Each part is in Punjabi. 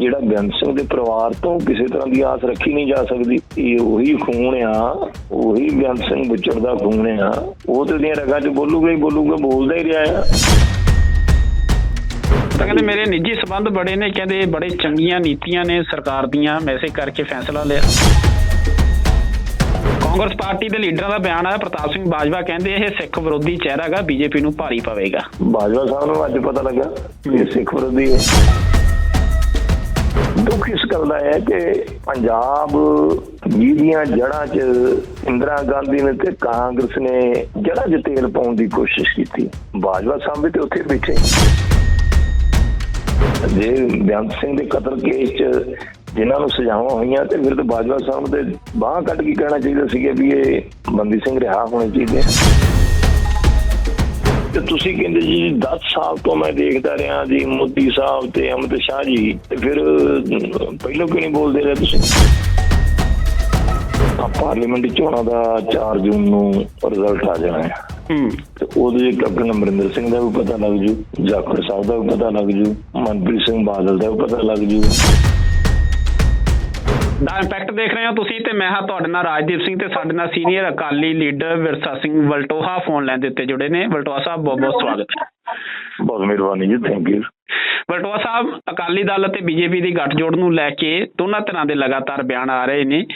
ਜਿਹੜਾ ਬੇਅੰਤ ਸਿੰਘ ਦੇ ਪਰਿਵਾਰ ਤੋਂ ਕਿਸੇ ਤਰ੍ਹਾਂ ਦੀ ਆਸ ਰੱਖੀ ਨਹੀਂ ਜਾ ਸਕਦੀ ਇਹ ਉਹੀ ਖੂਨ ਆ ਉਹੀ ਬੇਅੰਤ ਸਿੰਘ ਬੁੱਚੜ ਦਾ ਖੂਨ ਆ। ਉਹ ਤੇ ਦੀਆਂ ਰਗਾਂ 'ਚ ਬੋਲੂਗਾ ਹੀ ਬੋਲੂਗਾ ਬੋਲਦਾ ਹੀ ਰਿਹਾ ਆ। ਤਾਂ ਕਹਿੰਦੇ ਮੇਰੇ ਨਿੱਜੀ ਸਬੰਧ ਬੜੇ ਨੇ ਕਹਿੰਦੇ ਬੜੇ ਚੰਗੀਆਂ ਨੀਤੀਆਂ ਨੇ ਸਰਕਾਰ ਦੀਆਂ ਮੈਂ ਇਸੇ ਕਰਕੇ ਫੈਸਲਾ ਲਿਆ। ਕਾਂਗਰਸ ਪਾਰਟੀ ਦੇ ਲੀਡਰਾਂ ਦਾ ਬਿਆਨ ਆਇਆ ਪ੍ਰਤਾਪ ਸਿੰਘ ਬਾਜਵਾ ਕਹਿੰਦੇ ਇਹ ਸਿੱਖ ਵਿਰੋਧੀ ਚਿਹਰਾ ਹੈਗਾ ਬੀਜੇਪੀ ਨੂੰ ਭਾਰੀ ਪਵੇਗਾ। ਬਾਜਵਾ ਸਾਹਿਬ ਨੂੰ ਅੱਜ ਪਤਾ ਲੱਗਾ ਇਹ ਸਿੱਖ ਵਿਰੋਧੀ ਹੈ। ਦੁੱਖ ਇਸ ਗੱਲ ਦਾ ਹੈ ਕਿ ਪੰਜਾਬ ਦੀਆਂ ਜੜ੍ਹਾਂ 'ਚ ਇੰਦਰਾ ਗਾਂਧੀ ਨੇ ਤੇ ਕਾਂਗਰਸ ਨੇ ਜੜ੍ਹਾਂ 'ਚ ਤੇਲ ਪਾਉਣ ਦੀ ਕੋਸ਼ਿਸ਼ ਕੀਤੀ। ਬਾਜਵਾ ਸਾਹਿਬ ਵੀ ਤੇ ਉੱਥੇ ਬੈਠੇ। ਜੇ ਬੇਅੰਤ ਸਿੰਘ ਦੇ ਕਤਲ ਕੇਸ 'ਚ ਜਿਨ੍ਹਾਂ ਨੂੰ ਸਜ਼ਾਵਾਂ ਹੋਈਆਂ ਤੇ ਫਿਰ ਤੇ ਬਾਜਵਾ ਸਾਹਿਬ ਦੇ ਬਾਹ ਕੱਢ ਕੇ ਕਹਿਣਾ ਚਾਹੀਦਾ ਸੀਗਾ ਵੀ ਇਹ ਬੰਦੀ ਸਿੰਘ ਰਿਹਾ ਹੋਣੇ ਚਾਹੀਦੇ ਤੇ ਤੁਸੀਂ ਕਹਿੰਦੇ ਜੀ 10 ਸਾਲ ਤੋਂ ਮੈਂ ਦੇਖਦਾ ਰਿਹਾ ਜੀ ਮੋਦੀ ਸਾਹਿਬ ਤੇ ਅਮਿਤ ਸ਼ਾਹ ਜੀ। ਤੇ ਫਿਰ ਪਹਿਲਾਂ ਕਿਉਂ ਨਹੀਂ ਬੋਲਦੇ ਰਹੇ ਤੁਸੀਂ? ਪਾਰਲੀਮੈਂਟ ਚੋਣਾਂ ਦਾ 4 ਜੂਨ ਨੂੰ ਰਿਜ਼ਲਟ ਆ ਜਾਣਾ ਹੈ। ਹੂੰ। ਤੇ ਉਹਦੇ ਕੈਪਟਨ ਅਮਰਿੰਦਰ ਸਿੰਘ ਦਾ ਵੀ ਪਤਾ ਲੱਗ ਜੂ ਜਾਖੜ ਸਾਹਿਬ ਦਾ ਵੀ ਪਤਾ ਲੱਗ ਜੂ ਮਨਪ੍ਰੀਤ ਸਿੰਘ ਬਾਦਲ ਦਾ ਵੀ ਪਤਾ ਲੱਗ ਜੂ। ਦਾ ਇੰਪੈਕਟ ਦੇਖ ਰਹੇ ਹੋ ਤੁਸੀਂ ਤੇ ਮੈਂ ਹਾਂ ਤੁਹਾਡੇ ਨਾਲ ਰਾਜਦੀਪ ਸਿੰਘ ਤੇ ਸਾਡੇ ਨਾਲ senior Akali leader Virsa Singh Valtoha phone ਲੈਣ ਦੇ ਉੱਤੇ ਜੁੜੇ ਨੇ। ਵਲਟੋਹਾ ਸਾਹਿਬ ਬਹੁਤ ਬਹੁਤ ਸਵਾਗਤ। ਹੈ ਬਹੁਤ ਮਿਹਰਬਾਨੀ ਜੀ ਥੈਂਕ ਯੂ ਵਲਟੋਹਾ ਸਾਹਿਬ ਅਕਾਲੀ ਦਲ ਅਤੇ ਬੀਜੇਪੀ ਦੀ ਗੱਠਜੋੜ ਨੂੰ ਲੈ ਕੇ ਦੋਨਾਂ ਤਰ੍ਹਾਂ ਦੇ ਲਗਾਤਾਰ ਬਿਆਨ ਆ ਰਹੇ ਨੇ।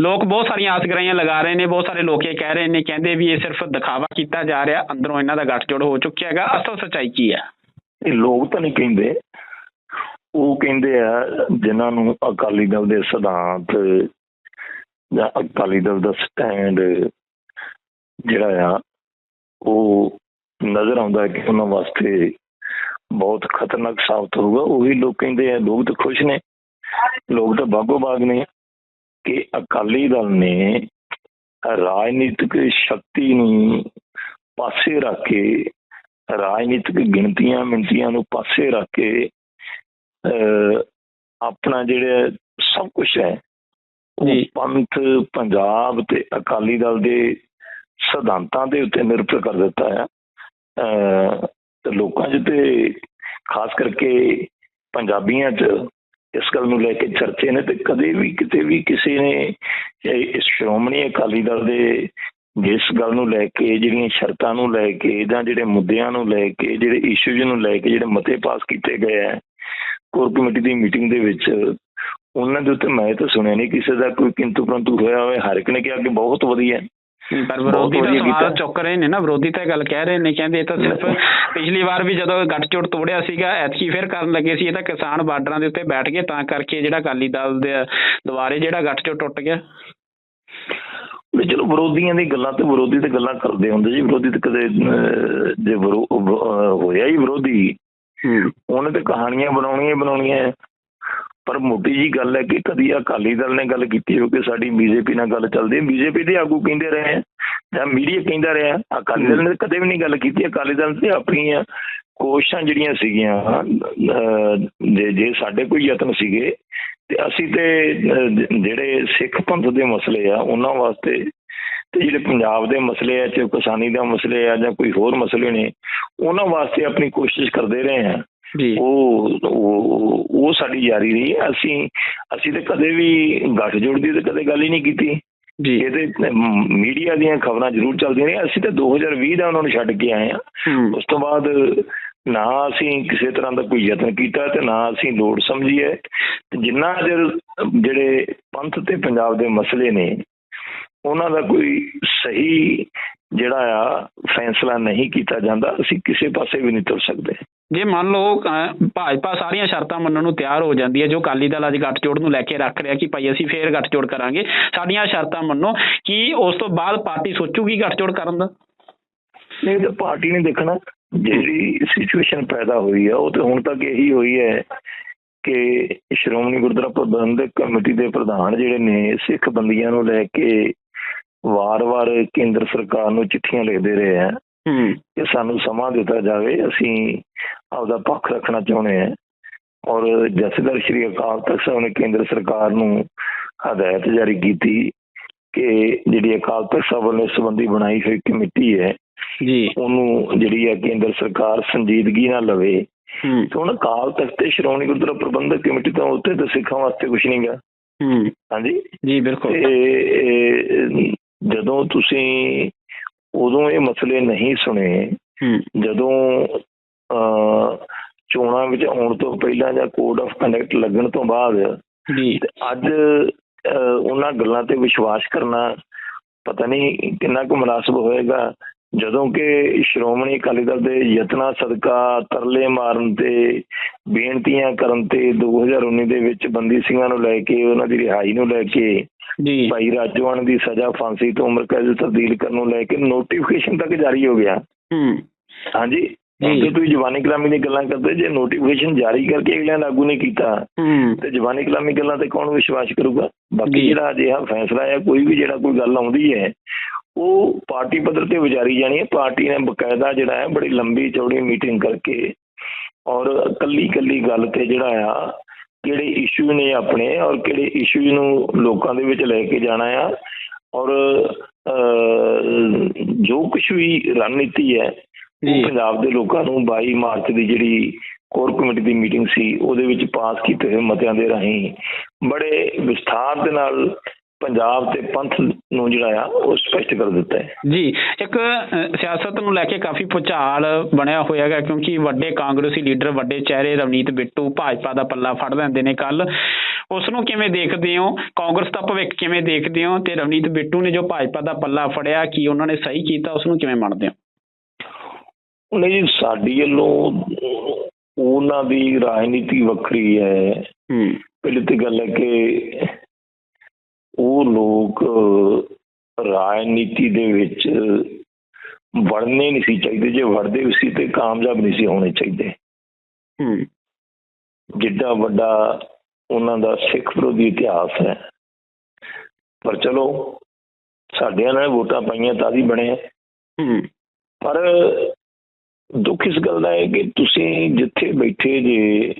ਲੋਕ ਬਹੁਤ ਸਾਰੀਆਂ ਆਸਗਰਾਈਆਂ ਲਗਾ ਰਹੇ ਨੇ ਬਹੁਤ ਸਾਰੇ ਲੋਕ ਇਹ ਕਹਿ ਰਹੇ ਨੇ ਕਹਿੰਦੇ ਵੀ ਇਹ ਸਿਰਫ ਦਿਖਾਵਾ ਕੀਤਾ ਜਾ ਰਿਹਾ ਅੰਦਰੋਂ ਇਹਨਾਂ ਦਾ ਗੱਠਜੋੜ ਹੋ ਚੁੱਕਿਆ ਹੈਗਾ। ਅਸਲ ਸੱਚਾਈ ਕੀ ਹੈ? ਇਹ ਲੋਕ ਤਾਂ ਨਹੀਂ ਕਹਿੰਦੇ ਉਹ ਕਹਿੰਦੇ ਆ, ਜਿਨ੍ਹਾਂ ਨੂੰ ਅਕਾਲੀ ਦਲ ਦੇ ਸਿਧਾਂਤ ਜਾਂ ਅਕਾਲੀ ਦਲ ਦਾ ਸਟੈਂਡ ਜਿਹੜਾ ਆ, ਉਹ ਨਜ਼ਰ ਆਉਂਦਾ ਕਿ ਉਹਨਾਂ ਵਾਸਤੇ ਬਹੁਤ ਖਤਰਨਾਕ ਸਾਬਤ ਹੋਊਗਾ। ਉਹੀ ਲੋਕ ਕਹਿੰਦੇ ਆ, ਲੋਕ ਤਾਂ ਖੁਸ਼ ਨੇ, ਲੋਕ ਤਾਂ ਬਾਗੋ ਬਾਗ ਨੇ ਕਿ ਅਕਾਲੀ ਦਲ ਨੇ ਰਾਜਨੀਤਿਕ ਸ਼ਕਤੀ ਨੂੰ ਪਾਸੇ ਰੱਖ ਕੇ, ਰਾਜਨੀਤਿਕ ਗਿਣਤੀਆਂ ਮਿੰਤੀਆਂ ਨੂੰ ਪਾਸੇ ਰੱਖ ਕੇ ਆਪਣਾ ਜਿਹੜਾ ਸਭ ਕੁਝ ਹੈ ਉਹ ਜੀ। ਪੰਥ ਪੰਜਾਬ ਤੇ ਅਕਾਲੀ ਦਲ ਦੇ ਸਿਧਾਂਤਾਂ ਦੇ ਉੱਤੇ ਨਿਰਭਰ ਕਰ ਦਿੱਤਾ ਹੈ ਤੇ ਲੋਕਾਂ 'ਚ ਤੇ ਖਾਸ ਕਰਕੇ ਪੰਜਾਬੀਆਂ 'ਚ ਇਸ ਗੱਲ ਨੂੰ ਲੈ ਕੇ ਚਰਚੇ ਨੇ ਤੇ ਕਦੇ ਵੀ ਕਿਤੇ ਵੀ ਕਿਸੇ ਨੇ ਇਸ ਸ਼੍ਰੋਮਣੀ ਅਕਾਲੀ ਦਲ ਦੇ ਜਿਸ ਗੱਲ ਨੂੰ ਲੈ ਕੇ ਜਿਹੜੀਆਂ ਸ਼ਰਤਾਂ ਨੂੰ ਲੈ ਕੇ ਜਾਂ ਜਿਹੜੇ ਮੁੱਦਿਆਂ ਨੂੰ ਲੈ ਕੇ ਜਿਹੜੇ ਇਸ਼ੂਜ਼ ਨੂੰ ਲੈ ਕੇ ਜਿਹੜੇ ਮਤੇ ਪਾਸ ਕੀਤੇ ਗਏ ਆ ਕੋਰ ਕਮੇਟੀ ਦੀ ਮੀਟਿੰਗ ਦੇ ਵਿੱਚ ਉਹਨਾਂ ਦੇ ਉੱਤੇ ਮੈਂ ਤਾਂ ਸੁਣਿਆ ਨਹੀਂ ਕਿਸੇ ਦਾ ਕੋਈ ਕਿੰਤੂ ਪਰੰਤੂ ਹੋਇਆ ਹੋਵੇ ਹਰ ਇੱਕ ਨੇ ਕਿਹਾ ਕਿ ਬਹੁਤ ਵਧੀਆ ਪਰ ਵਿਰੋਧੀ ਵਧੀਆ ਸਵਾਲ। ਚੁੱਕ ਰਹੇ ਨੇ ਨਾ ਵਿਰੋਧੀ ਤਾਂ ਗੱਲ ਕਹਿ ਰਹੇ ਨੇ ਕਹਿੰਦੇ ਇਹ ਤਾਂ ਸਿਰਫ ਪਿਛਲੀ ਵਾਰ ਵੀ ਜਦੋਂ ਗੱਠਜੋੜ ਤੋੜਿਆ ਸੀਗਾ ਐਤਕੀ ਫੇਰ ਕਰਨ ਲੱਗੇ ਸੀ ਇਹ ਤਾਂ ਕਿਸਾਨ ਬਾਰਡਰਾਂ ਦੇ ਉੱਤੇ ਬੈਠ ਗਏ ਤਾਂ ਕਰਕੇ ਜਿਹੜਾ ਅਕਾਲੀ ਦਲ ਦੇ ਦੁਆਰੇ ਜਿਹੜਾ ਗੱਠਜੋੜ ਟੁੱਟ ਗਿਆ। ਵੀ ਚਲੋ ਵਿਰੋਧੀਆਂ ਦੀ ਗੱਲਾਂ ਤੇ ਵਿਰੋਧੀ ਤੇ ਗੱਲਾਂ ਕਰਦੇ ਹੁੰਦੇ ਜੀ ਵਿਰੋਧੀ ਤੇ ਕਦੇ ਜੇ ਹੋਇਆ ਹੀ ਵਿਰੋਧੀ ਉਹਨੇ ਤੇ ਕਹਾਣੀਆਂ ਬਣਾਉਣੀਆਂ ਬਣਾਉਣੀਆਂ ਪਰ ਮੋਟੀ ਜੀ ਗੱਲ ਹੈ ਕਿ ਕਦੀ ਅਕਾਲੀ ਦਲ ਨੇ ਗੱਲ ਕੀਤੀ ਹੋ ਕਿ ਸਾਡੀ ਬੀਜੇਪੀ ਨਾਲ ਗੱਲ ਚੱਲਦੀ ਹੈ। ਬੀਜੇਪੀ ਦੇ ਆਗੂ ਕਹਿੰਦੇ ਰਹੇ ਜਾਂ ਮੀਡੀਆ ਕਹਿੰਦਾ ਰਿਹਾ। ਅਕਾਲੀ ਦਲ ਨੇ ਕਦੇ ਵੀ ਨਹੀਂ ਗੱਲ ਕੀਤੀ। ਅਕਾਲੀ ਦਲ ਤੇ ਆਪਣੀਆਂ ਕੋਸ਼ਿਸ਼ਾਂ ਜਿਹੜੀਆਂ ਸੀਗੀਆਂ ਅਹ, ਜੇ ਜੇ ਸਾਡੇ ਕੋਈ ਯਤਨ ਸੀਗੇ ਤੇ ਅਸੀਂ ਤੇ ਜਿਹੜੇ ਸਿੱਖ ਪੰਥ ਦੇ ਮਸਲੇ ਆ ਉਹਨਾਂ ਵਾਸਤੇ ਤੇ ਜਿਹੜੇ ਪੰਜਾਬ ਦੇ ਮਸਲੇ ਆ ਚਾਹੇ ਕਿਸਾਨੀ ਦਾ ਮਸਲੇ ਆ ਜਾਂ ਕੋਈ ਹੋਰ ਮਸਲੇ ਨੇ ਉਹਨਾਂ ਵਾਸਤੇ ਆਪਣੀ ਕੋਸ਼ਿਸ਼ ਕਰਦੇ ਰਹੇ ਆ ਜੀ। ਉਹ ਉਹ ਸਾਡੀ ਜਾਰੀ ਰਹੀ ਹੈ। ਅਸੀਂ ਅਸੀਂ ਤੇ ਕਦੇ ਵੀ ਗੱਠਜੋੜ ਦੀ ਤੇ ਕਦੇ ਗੱਲ ਹੀ ਨਹੀਂ ਕੀਤੀ। ਜੀ। ਇਹਦੇ ਮੀਡੀਆ ਦੀਆਂ ਖਬਰਾਂ ਜ਼ਰੂਰ ਚੱਲਦੀਆਂ ਨੇ ਅਸੀਂ ਤਾਂ 2020 ਦਾ ਉਹਨਾਂ ਨੂੰ ਛੱਡ ਕੇ ਆਏ ਆ ਉਸ ਤੋਂ ਬਾਅਦ ਨਾ ਅਸੀਂ ਕਿਸੇ ਤਰ੍ਹਾਂ ਦਾ ਕੋਈ ਯਤਨ ਕੀਤਾ ਤੇ ਨਾ ਅਸੀਂ ਲੋੜ ਸਮਝੀ ਹੈ। ਤੇ ਜਿੰਨਾ ਜਿਹੜੇ ਪੰਥ ਤੇ ਪੰਜਾਬ ਦੇ ਮਸਲੇ ਨੇ ਉਹਨਾਂ ਦਾ ਕੋਈ ਸਹੀ ਜਿਹੜਾ ਆ ਫੈਸਲਾ ਨਹੀਂ ਕੀਤਾ ਜਾਂਦਾ ਅਸੀਂ ਕਿਸੇ ਪਾਸੇ ਵੀ ਨਹੀਂ ਤੁਰ ਸਕਦੇ। ਜੇ ਮੰਨ ਲਓ ਭਾਜਪਾ ਸਾਰੀਆਂ ਸ਼ਰਤਾਂ ਮੰਨਣ ਨੂੰ ਤਿਆਰ ਹੋ ਜਾਂਦੀ ਹੈ ਜੋ ਅਕਾਲੀ ਦਲ ਅੱਜ ਗੱਠਜੋੜ ਨੂੰ ਲੈ ਕੇ ਰੱਖ ਰਿਹਾ ਕਿ ਭਾਈ ਅਸੀਂ ਫੇਰ ਗੱਠਜੋੜ ਕਰਾਂਗੇ ਸਾਡੀਆਂ ਸ਼ਰਤਾਂ ਮੰਨੋ ਕਿ ਉਸ ਤੋਂ ਬਾਅਦ ਪਾਰਟੀ ਸੋਚੂਗੀ ਗੱਠਜੋੜ ਕਰਨ ਦਾ? ਨਹੀਂ ਤਾਂ ਪਾਰਟੀ ਨੇ ਦੇਖਣਾ ਜਿਹੜੀ ਸਿਚੁਏਸ਼ਨ ਪੈਦਾ ਹੋਈ ਹੈ ਉਹ ਤੇ ਹੁਣ ਤੱਕ ਇਹੀ ਹੋਈ ਹੈ ਕਿ ਸ਼੍ਰੋਮਣੀ ਗੁਰਦੁਆਰਾ ਪ੍ਰਬੰਧਕ ਕਮੇਟੀ ਦੇ ਪ੍ਰਧਾਨ ਜਿਹੜੇ ਨੇ ਸਿੱਖ ਬੰਦੀਆਂ ਨੂੰ ਲੈ ਕੇ ਵਾਰ-ਵਾਰ ਕੇਂਦਰ ਸਰਕਾਰ ਨੂੰ ਚਿੱਠੀਆਂ ਲਿਖਦੇ ਰਹੇ ਆ ਕਿ ਸਾਨੂੰ ਸਮਾਂ ਦਿੱਤਾ ਜਾਵੇ ਅਸੀਂ ਆਪਦਾ ਪੱਖ ਰੱਖਣਾ ਚਾਹੁੰਦੇ ਹਾਂ ਔਰ ਜਥੇਦਾਰ ਸ਼੍ਰੀ ਅਕਾਲ ਤਖਤ ਸਾਹਿਬ ਨੇ ਕੇਂਦਰ ਸਰਕਾਰ ਨੂੰ ਹਦਾਇਤ ਜਾਰੀ ਕੀਤੀ ਕਿ ਜਿਹੜੀ ਅਕਾਲ ਤਖਤ ਸਾਹਿਬ ਵੱਲੋਂ ਸੰਬੰਧੀ ਬਣਾਈ ਹੋਈ ਕਮੇਟੀ ਹੈ ਜੀ। ਉਹਨੂੰ ਜਿਹੜੀ ਹੈ ਕੇਂਦਰ ਸਰਕਾਰ ਸੰਜੀਦਗੀ ਨਾਲ ਲਵੇ। ਹੁਣ ਅਕਾਲ ਤਖਤ ਤੇ ਸ਼੍ਰੋਮਣੀ ਗੁਰਦੁਆਰਾ ਪ੍ਰਬੰਧਕ ਕਮੇਟੀ ਤੋਂ ਉੱਤੇ ਤਾਂ ਸਿੱਖਾਂ ਵਾਸਤੇ ਕੁਝ ਨਹੀਂਗਾ ਹਾਂਜੀ? ਜੀ ਬਿਲਕੁਲ। ਜਦੋਂ ਤੁਸੀਂ ਉਦੋਂ ਇਹ ਮਸਲੇ ਨਹੀਂ ਸੁਣੇ ਜਦੋਂ ਚੋਣਾਂ ਵਿੱਚ ਆਉਣ ਤੋਂ ਪਹਿਲਾਂ ਜਾਂ ਕੋਡ ਆਫ ਕੰਡਕਟ ਲੱਗਣ ਤੋਂ ਬਾਅਦ ਅੱਜ ਉਹਨਾਂ ਗੱਲਾਂ ਤੇ ਵਿਸ਼ਵਾਸ ਕਰਨਾ ਪਤਾ ਨਹੀਂ ਕਿੰਨਾ ਕੁ ਮناسب ਹੋਏਗਾ ਜਦੋਂ ਕਿ ਸ਼੍ਰੋਮਣੀ ਅਕਾਲੀ ਦਲ ਦੇ ਯਤਨਾਂ ਸਦਕਾ ਤਰਲੇ ਮਾਰਨ ਤੇ ਬੇਨਤੀਆਂ ਕਰਨ ਤੇ 2019 ਦੇ ਵਿੱਚ ਬੰਦੀ ਸਿੰਘਾਂ ਨੂੰ ਲੈ ਕੇ ਉਹਨਾਂ ਦੀ ਰਿਹਾਈ ਨੂੰ ਲੈ ਕੇ ਜੀ। ਭਾਈ ਰਾਜਵਾਨ ਦੀ ਸਜ਼ਾ ਫਾਂਸੀ ਤੋਂ ਉਮਰ ਕੈਦ ਤਬਦੀਲ ਕਰਨ ਨੂੰ ਲੈ ਕੇ ਨੋਟੀਫਿਕੇਸ਼ਨ ਤੱਕ ਜਾਰੀ ਹੋ ਗਿਆ। ਹੂੰ। ਹਾਂਜੀ? ਜੀ। ਤੁਸੀਂ ਜਵਾਨੀ ਕਲਾਮੀ ਦੀ ਗੱਲਾਂ ਕਰਦੇ ਜੇ ਨੋਟੀਫਿਕੇਸ਼ਨ ਜਾਰੀ ਕਰਕੇ ਅਗਲਿਆਂ ਲਾਗੂ ਨਹੀਂ ਕੀਤਾ ਤੇ ਜਵਾਨੀ ਕਲਾਮੀ ਗੱਲਾਂ ਤੇ ਕੌਣ ਵਿਸ਼ਵਾਸ ਕਰੂਗਾ? ਬਾਕੀ। ਜਿਹੜਾ ਅਜਿਹਾ ਫੈਸਲਾ ਹੈ ਕੋਈ ਵੀ ਜਿਹੜਾ ਕੋਈ ਗੱਲ ਆਉਂਦੀ ਹੈ ਉਹ ਪਾਰਟੀ ਪੱਧਰ ਤੇ ਵਿਚਾਰੀ ਜਾਣੀ ਹੈ ਪਾਰਟੀ ਨੇ ਬਕਾਇਦਾ ਜਿਹੜਾ ਹੈ ਬੜੀ ਲੰਬੀ ਚੌੜੀ ਮੀਟਿੰਗ ਕਰਕੇ ਔਰ ਕੱਲੀ ਕੱਲੀ ਗੱਲ ਤੇ ਜਿਹੜਾ ਆ ਕਿਹੜੇ ਇਸ਼ੂ ਨੇ ਆਪਣੇ ਔਰ ਕਿਹੜੇ ਇਸ਼ੂ ਨੂੰ ਲੋਕਾਂ ਦੇ ਵਿੱਚ ਲੈ ਕੇ ਜਾਣਾ ਆ ਔਰ ਜੋ ਕੁਝ ਵੀ ਰਣਨੀਤੀ ਹੈ ਉਹ ਪੰਜਾਬ ਦੇ ਲੋਕਾਂ ਨੂੰ 22 ਮਾਰਚ ਦੀ ਜਿਹੜੀ ਕੋਰ ਕਮੇਟੀ ਦੀ ਮੀਟਿੰਗ ਸੀ ਉਹਦੇ ਵਿੱਚ ਪਾਸ ਕੀਤੇ ਹੋਏ ਮਤਿਆਂ ਦੇ ਰਾਹੀਂ ਬੜੇ ਵਿਸਥਾਰ ਦੇ ਨਾਲ ਪੰਜਾਬ ਤੇ ਪੰਥ ਨੂੰ ਜਿਹੜਾ ਆ ਉਹ ਸਪਸ਼ਟ ਕਰ ਦਿੱਤਾ ਹੈ। ਜੀ ਇੱਕ ਸਿਆਸਤ ਨੂੰ ਲੈ ਕੇ ਕਾਫੀ ਭੁਚਾਲ ਬਣਿਆ ਹੋਇਆ ਹੈਗਾ ਕਿਉਂਕਿ ਵੱਡੇ ਕਾਂਗਰਸੀ ਲੀਡਰ ਵੱਡੇ ਚਿਹਰੇ ਰਵਨੀਤ ਬਿੱਟੂ ਭਾਜਪਾ ਦਾ ਪੱਲਾ ਫੜ ਲੈਂਦੇ ਨੇ ਕੱਲ ਉਸ ਨੂੰ ਕਿਵੇਂ ਦੇਖਦੇ ਹੋ? ਕਾਂਗਰਸ ਦਾ ਭਵਿੱਖ ਕਿਵੇਂ ਦੇਖਦੇ ਹੋ? ਤੇ ਰਵਨੀਤ ਬਿੱਟੂ ਨੇ ਜੋ ਭਾਜਪਾ ਦਾ ਪੱਲਾ ਫੜਿਆ ਕੀ ਉਹਨਾਂ ਨੇ ਸਹੀ ਕੀਤਾ? ਉਸ ਨੂੰ ਕਿਵੇਂ ਮੰਨਦੇ ਹੋ? ਨਹੀਂ ਜੀ ਸਾਡੀ ਵੱਲੋਂ ਉਹਨਾਂ ਦੀ ਰਾਜਨੀਤੀ ਵੱਖਰੀ ਹੈ। ਹੂੰ। ਪਹਿਲੀ ਤੇ ਗੱਲ ਹੈ ਕਿ ਉਹ ਲੋਕ ਰਾਜਨੀਤੀ ਦੇ ਵਿੱਚ ਵੜਨੇ ਨਹੀਂ ਸੀ ਚਾਹੀਦੇ। ਜੇ ਵੜਦੇ ਵੀ ਸੀ ਤੇ ਕਾਮਯਾਬ ਨਹੀਂ ਸੀ ਹੋਣੇ ਚਾਹੀਦੇ। ਹੂੰ। ਜਿੱਡਾ ਵੱਡਾ ਉਹਨਾਂ ਦਾ ਸਿੱਖ ਵਿਰੋਧੀ ਇਤਿਹਾਸ ਹੈ। ਪਰ ਚਲੋ ਸਾਡਿਆਂ ਨੇ ਵੋਟਾਂ ਪਾਈਆਂ ਤਾਂ ਵੀ ਬਣੇ ਹੂੰ। ਪਰ ਦੁੱਖ ਇਸ ਗੱਲ ਦਾ ਹੈ ਕਿ ਤੁਸੀਂ ਜਿੱਥੇ ਬੈਠੇ ਜੇ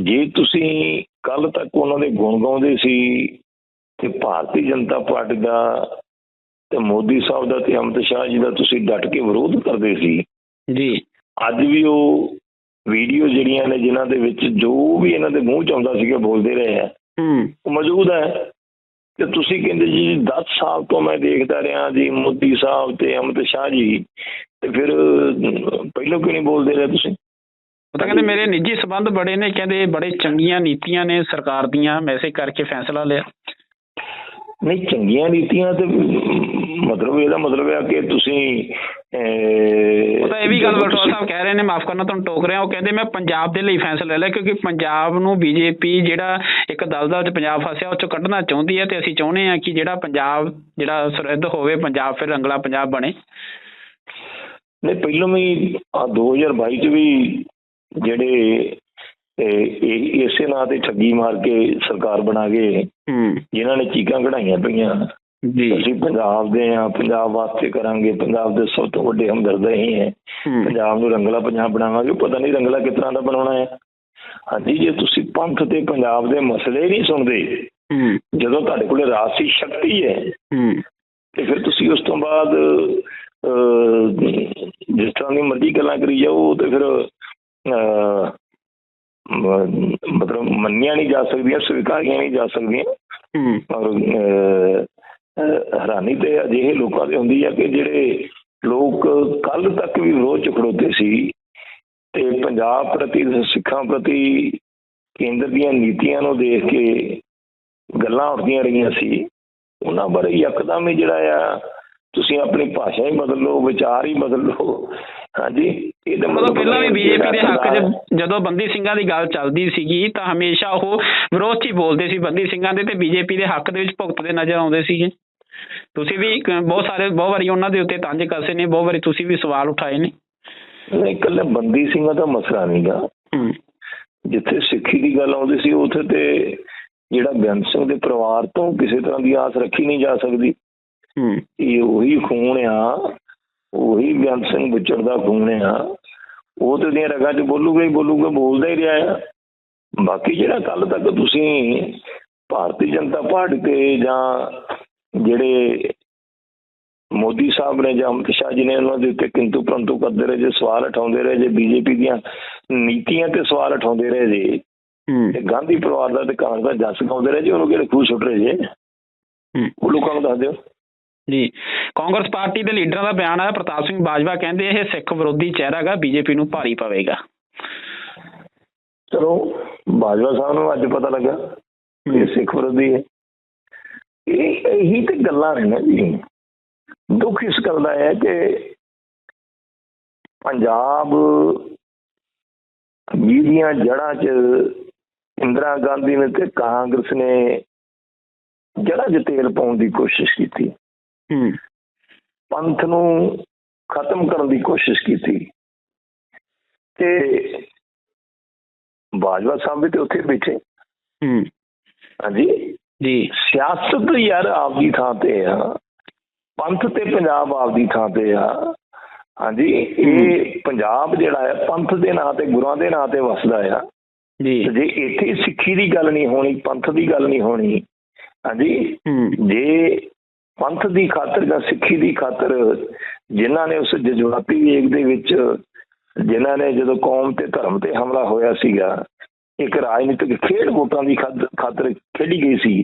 ਜੇ ਤੁਸੀਂ ਕੱਲ ਤੱਕ ਉਹਨਾਂ ਦੇ ਗੁਣ ਗਾਉਂਦੇ ਸੀ ਤੇ ਭਾਰਤੀ ਜਨਤਾ ਪਾਰਟੀ ਦਾ ਤੇ ਮੋਦੀ ਸਾਹਿਬ ਦਾ ਤੇ ਅਮਿਤ ਸ਼ਾਹ ਜੀ ਦਾ ਤੁਸੀਂ ਡਟ ਕੇ ਵਿਰੋਧ ਕਰਦੇ ਸੀ। ਜੀ। ਅੱਜ ਵੀ ਉਹ ਵੀਡੀਓ ਜਿਹੜੀਆਂ ਨੇ ਜਿਨ੍ਹਾਂ ਦੇ ਵਿੱਚ ਜੋ ਵੀ ਇਹਨਾਂ ਦੇ ਮੂੰਹ ਚ ਆਉਂਦਾ ਸੀਗਾ ਬੋਲਦੇ ਰਹੇ ਆ ਹੂੰ। ਉਹ ਮੌਜੂਦ ਹੈ। ਤੇ ਤੁਸੀਂ ਕਹਿੰਦੇ ਜੀ 10 ਸਾਲ ਤੋਂ ਮੈਂ ਦੇਖਦਾ ਰਿਹਾ ਜੀ ਮੋਦੀ ਸਾਹਿਬ ਤੇ ਅਮਿਤ ਸ਼ਾਹ ਜੀ। ਤੇ ਫਿਰ ਪਹਿਲਾਂ ਕਿਉਂ ਨਹੀਂ ਬੋਲਦੇ ਰਹੇ ਤੁਸੀਂ? ਉਹ ਤਾਂ ਕਹਿੰਦੇ ਮੇਰੇ ਨਿੱਜੀ ਸਬੰਧ ਬੜੇ ਨੇ ਕਹਿੰਦੇ ਬੜੇ ਚੰਗੀਆਂ ਨੀਤੀਆਂ ਨੇ ਸਰਕਾਰ ਦੀਆਂ ਮੈਸੇਜ ਕਰਕੇ ਫੈਸਲਾ ਲਿਆ। ਨਹੀਂ ਚੰਗੀਆਂ ਨੀਤੀਆਂ ਤੇ ਮਤਲਬ ਇਹਦਾ ਮਤਲਬ ਹੈ ਕਿ ਤੁਸੀਂ ਉਹ ਤਾਂ ਇਹ ਵੀ ਗੱਲ ਤੁਸੀਂ- ਸਾਹਿਬ ਕਹਿ ਰਹੇ ਨੇ ਮਾਫ ਕਰਨਾ ਤੁਹਾਨੂੰ ਟੋਕ ਰਿਹਾ ਉਹ ਕਹਿੰਦੇ ਮੈਂ ਪੰਜਾਬ ਦੇ ਲਈ ਫੈਸਲਾ ਲਿਆ ਕਿਉਂਕਿ ਪੰਜਾਬ ਨੂੰ ਬੀਜੇਪੀ ਜਿਹੜਾ ਇੱਕ ਦਲਦਲ 'ਚ ਪੰਜਾਬ ਫਸਿਆ ਉਹ 'ਚੋਂ ਕੱਢਣਾ ਚਾਹੁੰਦੀ ਹੈ ਤੇ ਅਸੀਂ ਚਾਹੁੰਦੇ ਹਾਂ ਕਿ ਜਿਹੜਾ ਪੰਜਾਬ ਜਿਹੜਾ ਸੁਰਿੱਧ ਹੋਵੇ ਪੰਜਾਬ ਫਿਰ ਰੰਗਲਾ ਪੰਜਾਬ ਬਣੇ। ਨਹੀਂ ਪਹਿਲਾਂ ਵੀ ਆ 2022 ਚ ਵੀ ਜਿਹੜੇ ਇਸੇ ਨਾਂ ਤੇ ਠੱਗੀ ਮਾਰ ਕੇ ਸਰਕਾਰ ਬਣਾ ਗਏ ਜਿਨ੍ਹਾਂ ਨੇ ਚੀਕਾਂ ਕਢਾਈਆਂ ਪਈਆਂ। ਜੀ। ਅਸੀਂ ਪੰਜਾਬ ਦੇ ਆ ਪੰਜਾਬ ਵਾਸਤੇ ਕਰਾਂਗੇ ਪੰਜਾਬ ਦੇ ਸਭ ਤੋਂ ਵੱਡੇ ਹਮਦਰਦ ਹੀ। ਹੈ। ਪੰਜਾਬ ਨੂੰ ਰੰਗਲਾ ਪੰਜਾਬ ਬਣਾਵਾਂਗੇ ਪਤਾ ਨਹੀਂ ਰੰਗਲਾ ਕਿਸ ਤਰ੍ਹਾਂ ਦਾ ਬਣਾਉਣਾ ਹੈ। ਹਾਂਜੀ ਜੇ ਤੁਸੀਂ ਪੰਥ ਤੇ ਪੰਜਾਬ ਦੇ ਮਸਲੇ ਨਹੀਂ ਸੁਣਦੇ ਜਦੋਂ ਤੁਹਾਡੇ ਕੋਲੇ ਰਾਜਸੀ ਸ਼ਕਤੀ ਹੈ ਤੇ ਫਿਰ ਤੁਸੀਂ ਉਸ ਤੋਂ ਬਾਅਦ ਜਿਸ ਤਰ੍ਹਾਂ ਦੀ ਮਰਜ਼ੀ ਗੱਲਾਂ ਕਰੀ ਜਾਓ ਤੇ ਫਿਰ ਮਤਲਬ ਮੰਨੀਆਂ ਨਹੀਂ ਜਾ ਸਕਦੀਆਂ ਸਵੀਕਾਰੀਆਂ ਨਹੀਂ ਜਾ ਸਕਦੀਆਂ। ਅਹ, ਹੈਰਾਨੀ ਤੇ ਅਜਿਹੇ ਲੋਕਾਂ ਦੇ ਹੁੰਦੀ ਹੈ ਕਿ ਜਿਹੜੇ ਲੋਕ ਕੱਲ ਤੱਕ ਵੀ ਵਿਰੋਧ ਚ ਖੜੋਤੇ ਸੀ ਤੇ ਪੰਜਾਬ ਪ੍ਰਤੀ ਸਿੱਖਾਂ ਪ੍ਰਤੀ ਕੇਂਦਰ ਦੀਆਂ ਨੀਤੀਆਂ ਨੂੰ ਦੇਖ ਕੇ ਗੱਲਾਂ ਉੱਠਦੀਆਂ ਰਹੀਆਂ ਸੀ ਉਹਨਾਂ ਬਾਰੇ ਯਕਦਮ ਹੀ ਜਿਹੜਾ ਆ ਤੁਸੀਂ ਆਪਣੀ ਭਾਸ਼ਾ ਹੀ ਬਦਲ ਲਓ ਵਿਚਾਰ ਹੀ ਬਦਲ ਲਓ। ਹਾਂਜੀ? ਇਹਦਾ ਮਤਲਬ ਪਹਿਲਾਂ ਵੀ ਬੀਜੇਪੀ ਦੇ ਹੱਕ 'ਚ ਜਦੋਂ ਬੰਦੀ ਸਿੰਘਾਂ ਦੀ ਗੱਲ ਚੱਲਦੀ ਸੀਗੀ ਤਾਂ ਹਮੇਸ਼ਾ ਉਹ ਵਿਰੋਧ 'ਚ ਹੀ ਬੋਲਦੇ ਸੀ ਬੰਦੀ ਸਿੰਘਾਂ ਦੇ ਤੇ ਬੀਜੇਪੀ ਦੇ ਹੱਕ ਦੇ ਵਿੱਚ ਭੁਗਤਦੇ ਨਜ਼ਰ ਆਉਂਦੇ ਸੀਗੇ। ਤੁਸੀਂ ਵੀ ਬਹੁਤ ਸਾਰੇ ਬਹੁਤ ਵਾਰੀ ਉਹਨਾਂ ਦੇ ਉੱਤੇ ਤੰਜ ਕਸੇ ਨੇ ਬਹੁਤ ਵਾਰੀ ਤੁਸੀਂ ਵੀ ਸਵਾਲ ਉਠਾਏ ਨੇ। ਨਹੀਂ ਇਕੱਲੇ ਬੰਦੀ ਸਿੰਘਾਂ ਦਾ ਮਸਲਾ ਨਹੀਂਗਾ। ਜਿੱਥੇ ਸਿੱਖੀ ਦੀ ਗੱਲ ਆਉਂਦੀ ਸੀ ਉੱਥੇ ਤੇ ਜਿਹੜਾ ਬੇਅੰਤ ਸਿੰਘ ਦੇ ਪਰਿਵਾਰ ਤੋਂ ਕਿਸੇ ਤਰ੍ਹਾਂ ਦੀ ਆਸ ਰੱਖੀ ਨਹੀਂ ਜਾ ਸਕਦੀ। ਇਹ ਉਹੀ ਖੂਨ ਆ ਉਹੀ ਬੇਅੰਤ ਸਿੰਘ ਬੁੱਚੜ ਦਾ ਖੂਨ ਆ। ਉਹ ਤੇ ਦੀਆਂ ਰਗਾਂ 'ਚ ਬੋਲੂਗਾ ਹੀ ਬੋਲੂਗਾ ਬੋਲਦਾ ਹੀ ਰਿਹਾ ਆ। ਬਾਕੀ ਜਿਹੜਾ ਕੱਲ ਤੱਕ ਤੁਸੀਂ ਭਾਰਤੀ ਜਨਤਾ ਪਾਰਟੀ ਤੇ ਜਾਂ ਜਿਹੜੇ ਮੋਦੀ ਸਾਹਿਬ ਨੇ ਜਾਂ ਅਮਿਤ ਸ਼ਾਹ ਜੀ ਨੇ ਉਹਨਾਂ ਦੇ ਉੱਤੇ ਕਿੰਤੂ ਪਰੰਤੂ ਕਰਦੇ ਰਹੇ ਜੇ ਸਵਾਲ ਉਠਾਉਂਦੇ ਰਹੇ ਜੇ ਬੀਜੇਪੀ ਦੀਆਂ ਨੀਤੀਆਂ ਤੇ ਸਵਾਲ ਉਠਾਉਂਦੇ ਰਹੇ ਜੇ ਤੇ ਗਾਂਧੀ ਪਰਿਵਾਰ ਦਾ ਤੇ ਕਾਂਗਰਸ ਦਾ ਜਸ ਗਾਉਂਦੇ ਰਹੇ ਜੇ ਉਹਨੂੰ ਕਿਹੜੇ ਖੂਹ ਸੁੱਟ ਰਹੇ ਜੇ? ਉਹ ਲੋਕਾਂ ਨੂੰ ਦੱਸ ਦਿਓ। ਜੀ। ਕਾਂਗਰਸ ਪਾਰਟੀ ਦੇ ਲੀਡਰਾਂ ਦਾ ਬਿਆਨ ਆਇਆ। ਪ੍ਰਤਾਪ ਸਿੰਘ ਬਾਜਵਾ ਕਹਿੰਦੇ ਇਹ ਸਿੱਖ ਵਿਰੋਧੀ ਚਿਹਰਾ ਹੈਗਾ ਬੀਜੇਪੀ ਨੂੰ ਭਾਰੀ ਪਵੇਗਾ। ਚਲੋ, ਬਾਜਵਾ ਸਾਹਿਬ ਨੂੰ ਅੱਜ ਪਤਾ ਲੱਗਾ ਇਹ ਸਿੱਖ ਵਿਰੋਧੀ ਹੈ। ਇਹ ਇਹੀ ਤੇ ਗੱਲਾਂ ਨੇ ਜੀ। ਦੁੱਖ ਇਸ ਗੱਲ ਦਾ ਹੈ ਕਿ ਪੰਜਾਬ ਜਿਹਦੀਆਂ ਜੜ੍ਹਾਂ 'ਚ ਇੰਦਰਾ ਗਾਂਧੀ ਨੇ ਤੇ ਕਾਂਗਰਸ ਨੇ ਜੜ੍ਹਾਂ 'ਚ ਤੇਲ ਪਾਉਣ ਦੀ ਕੋਸ਼ਿਸ਼ ਕੀਤੀ। ਪੰਥ ਨੂੰ ਖਤਮ ਕਰਨ ਦੀ ਕੋਸ਼ਿਸ਼ ਕੀਤੀ। ਤੇ ਬਾਜਵਾ ਸਾਹਿਬ ਵੀ ਤੇ ਉੱਥੇ ਬੈਠੇ। ਹੂੰ। ਹਾਂਜੀ? ਜੀ। ਸਿਆਸਤ ਯਾਰ ਆਪਦੀ ਥਾਂ ਤੇ ਆ। ਪੰਥ ਤੇ ਪੰਜਾਬ ਆਪਦੀ ਥਾਂ ਤੇ ਆ। ਹਾਂਜੀ? ਇਹ ਪੰਜਾਬ ਜਿਹੜਾ ਹੈ ਪੰਥ ਦੇ ਨਾਂ ਤੇ ਗੁਰਾਂ ਦੇ ਨਾਂ ਤੇ ਵਸਦਾ ਆ। ਜੀ। ਤੇ ਜੇ ਇੱਥੇ ਸਿੱਖੀ ਦੀ ਗੱਲ ਨਹੀਂ ਹੋਣੀ ਪੰਥ ਦੀ ਗੱਲ ਨਹੀਂ ਹੋਣੀ ਹਾਂਜੀ? ਜੇ ਪੰਥ ਦੀ ਖਾਤਰ ਜਾਂ ਸਿੱਖੀ ਦੀ ਖਾਤਰ ਜਿਨ੍ਹਾਂ ਨੇ ਉਸ ਜਜ਼ਬਾਤੀ ਵੇਗ ਦੇ ਵਿੱਚ ਜਿਨ੍ਹਾਂ ਨੇ ਜਦੋਂ ਕੌਮ ਤੇ ਧਰਮ ਤੇ ਹਮਲਾ ਹੋਇਆ ਸੀਗਾ ਇੱਕ ਰਾਜਨੀਤਿਕ ਖੇਡ ਵੋਟਾਂ ਦੀ ਖਾਤ- ਖਾਤਰ ਖੇਡੀ ਗਈ ਸੀ।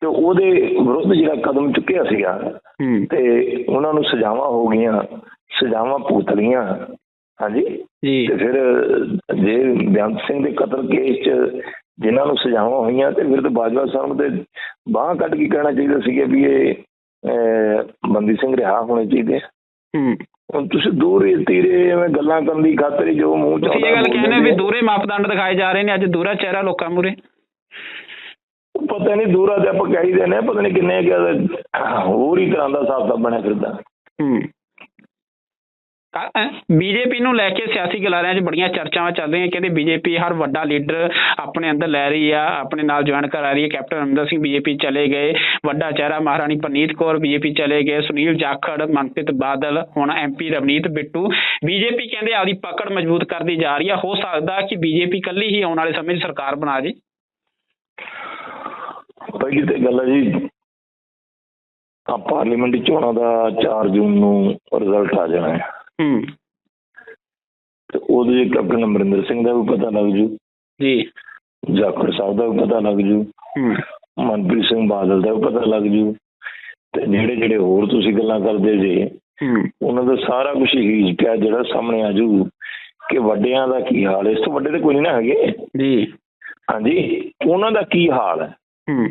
ਤੇ ਉਹਦੇ ਵਿਰੁੱਧ ਜਿਹੜਾ ਕਦਮ ਚੁੱਕਿਆ ਸੀਗਾ ਤੇ ਉਹਨਾਂ ਨੂੰ ਸਜ਼ਾਵਾਂ ਹੋ ਗਈਆਂ ਸਜ਼ਾਵਾਂ ਭੁਗਤ ਲਈਆਂ ਹਾਂਜੀ? ਜੀ। ਤੇ ਫਿਰ ਜੇ ਬੇਅੰਤ ਸਿੰਘ ਦੇ ਕਤਲ ਕੇਸ 'ਚ ਜਿਨ੍ਹਾਂ ਨੂੰ ਸਜ਼ਾਵਾਂ ਹੋਈਆਂ ਤੇ ਫਿਰ ਤਾਂ ਬਾਜਵਾ ਸਾਹਿਬ ਦੇ ਬਾਹ ਕੱਢ ਕੇ ਕਹਿਣਾ ਚਾਹੀਦਾ ਸੀਗਾ ਵੀ ਇਹ ਬੰਦੀ ਸਿੰਘ ਰਿਹਾ ਹੋਣੇ ਚਾਹੀਦੇ। ਹੂੰ ਹੁਣ ਤੁਸੀਂ ਦੂਰ ਤੀਰੇ ਐਵੇਂ ਗੱਲਾਂ ਕਰਨ ਦੀ ਖਾਤਰ ਜੋ ਮੂੰਹ ਚ ਤੁਸੀਂ ਇਹ ਗੱਲ ਕਹਿੰਦੇ ਵੀ। ਦੂਰੇ ਮਾਪਦੰਡ ਦਿਖਾਏ ਜਾ ਰਹੇ ਨੇ ਅੱਜ ਦੂਰਾ ਚਿਹਰਾ ਲੋਕਾਂ ਮੂਰੇ ਪਤਾ ਨਹੀਂ ਦੂਰਾ ਤੇ ਆਪਾਂ ਕਹੀਦੇ ਨੇ ਪਤਾ ਨਹੀਂ ਕਿੰਨੇ ਹੋਰ ਹੀ ਤਰ੍ਹਾਂ ਦਾ ਹਿਸਾਬ ਤਾਂ ਬਣਿਆ ਫਿਰਦਾ ਹੂੰ ਬੀਜੇਪੀ ਨੂੰ ਲੈ ਕੇ ਸਿਆਸੀ ਗਲਾਰਿਆਂ 'ਚ ਬੜੀਆਂ ਚਰਚਾਵਾਂ ਚੱਲ ਰਹੀਆਂ, ਕਹਿੰਦੇ ਬੀਜੇਪੀ ਹਰ ਵੱਡਾ ਲੀਡਰ ਆਪਣੇ ਅੰਦਰ ਲੈ ਰਹੀ ਆ, ਆਪਣੇ ਨਾਲ ਜੁਆਇਨ ਕਰਾ ਰਹੀ ਹੈ ਕੈਪਟਨ ਅਮਰਿੰਦਰ ਸਿੰਘ ਬੀਜੇਪੀ ਚਲੇ ਗਏ, ਵੱਡਾ ਚਿਹਰਾ ਮਹਾਰਾਣੀ ਪਰਨੀਤ ਕੌਰ ਬੀਜੇਪੀ ਚਲੇ ਗਏ, ਸੁਨੀਲ ਜਾਖੜ, ਮਨਪ੍ਰੀਤ ਬਾਦਲ, ਹੁਣ ਐਮਪੀ ਰਵਨੀਤ ਬਿੱਟੂ, ਬੀਜੇਪੀ ਕਹਿੰਦੇ ਆਪਦੀ ਪਕੜ ਮਜ਼ਬੂਤ ਕਰਦੀ ਜਾ ਰਹੀ ਆ, ਹੋ ਸਕਦਾ ਕਿ ਬੀਜੇਪੀ ਕੱਲੀ ਹੀ ਆਉਣ ਵਾਲੇ ਸਮੇਂ 'ਚ ਸਰਕਾਰ ਬਣਾ ਜੇ? ਪਹਿਲੀ ਤੇ ਗੱਲ ਹੈ ਜੀ। ਆ ਪਾਰਲੀਮੈਂਟ ਚੋਣਾਂ ਦਾ 4 ਜੂਨ ਨੂੰ ਰਿਜ਼ਲਟ ਆ ਜਾਣਾ ਹੈ। ਹੂੰ। ਤੇ ਉਹਦੇ ਕੈਪਟਨ ਅਮਰਿੰਦਰ ਸਿੰਘ ਦਾ ਵੀ ਪਤਾ ਲੱਗ ਜੂ। ਜੀ। ਜਾਖੜ ਸਾਹਿਬ ਦਾ ਵੀ ਪਤਾ ਲੱਗ ਜੂ। ਹੂੰ। ਮਨਪ੍ਰੀਤ ਸਿੰਘ ਬਾਦਲ ਦਾ ਵੀ ਪਤਾ ਲੱਗ ਜੂ। ਤੇ ਜਿਹੜੇ ਜਿਹੜੇ ਹੋਰ ਤੁਸੀਂ ਗੱਲਾਂ ਕਰਦੇ ਜੇ ਉਹਨਾਂ ਦਾ ਸਾਰਾ ਕੁਝ ਹੀ ਪਿਆ ਜਿਹੜਾ ਸਾਹਮਣੇ ਆ ਜੂ। ਕਿ ਵੱਡਿਆਂ ਦਾ ਕੀ ਹਾਲ ਇਸ ਤੋਂ ਵੱਡੇ ਤੇ ਕੋਈ ਨਹੀਂ ਨਾ ਹੈਗੇ। ਜੀ। ਹਾਂਜੀ। ਉਹਨਾਂ ਦਾ ਕੀ ਹਾਲ ਹੈ? ਹੂੰ।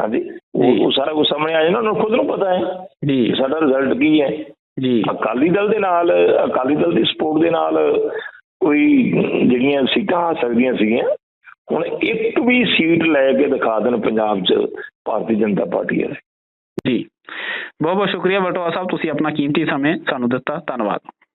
ਹਾਂਜੀ। ਉਹ ਸਾਰਾ ਕੁਝ ਸਾਹਮਣੇ ਆ ਜਾਣਾ ਉਹਨਾਂ ਨੂੰ ਖੁਦ ਨੂੰ ਪਤਾ ਹੈ। ਜੀ। ਸਾਡਾ ਰਿਜ਼ਲਟ ਕੀ ਹੈ? ਜੀ। ਅਕਾਲੀ ਦਲ ਦੇ ਨਾਲ ਅਕਾਲੀ ਦਲ ਦੀ ਸਪੋਰਟ ਦੇ ਨਾਲ ਕੋਈ ਜਿਹੜੀਆਂ ਸੀਟਾਂ ਆ ਸਕਦੀਆਂ ਸੀਗੀਆਂ ਹੁਣ ਇੱਕ ਵੀ ਸੀਟ ਲੈ ਕੇ ਦਿਖਾ ਦੇਣ ਪੰਜਾਬ 'ਚ ਭਾਰਤੀ ਜਨਤਾ ਪਾਰਟੀ ਵਾਲੇ। ਜੀ। ਬਹੁਤ ਬਹੁਤ ਸ਼ੁਕਰੀਆ ਬਟਵਾ ਸਾਹਿਬ ਤੁਸੀਂ ਆਪਣਾ ਕੀਮਤੀ ਸਮੇਂ ਸਾਨੂੰ ਦਿੱਤਾ। ਧੰਨਵਾਦ।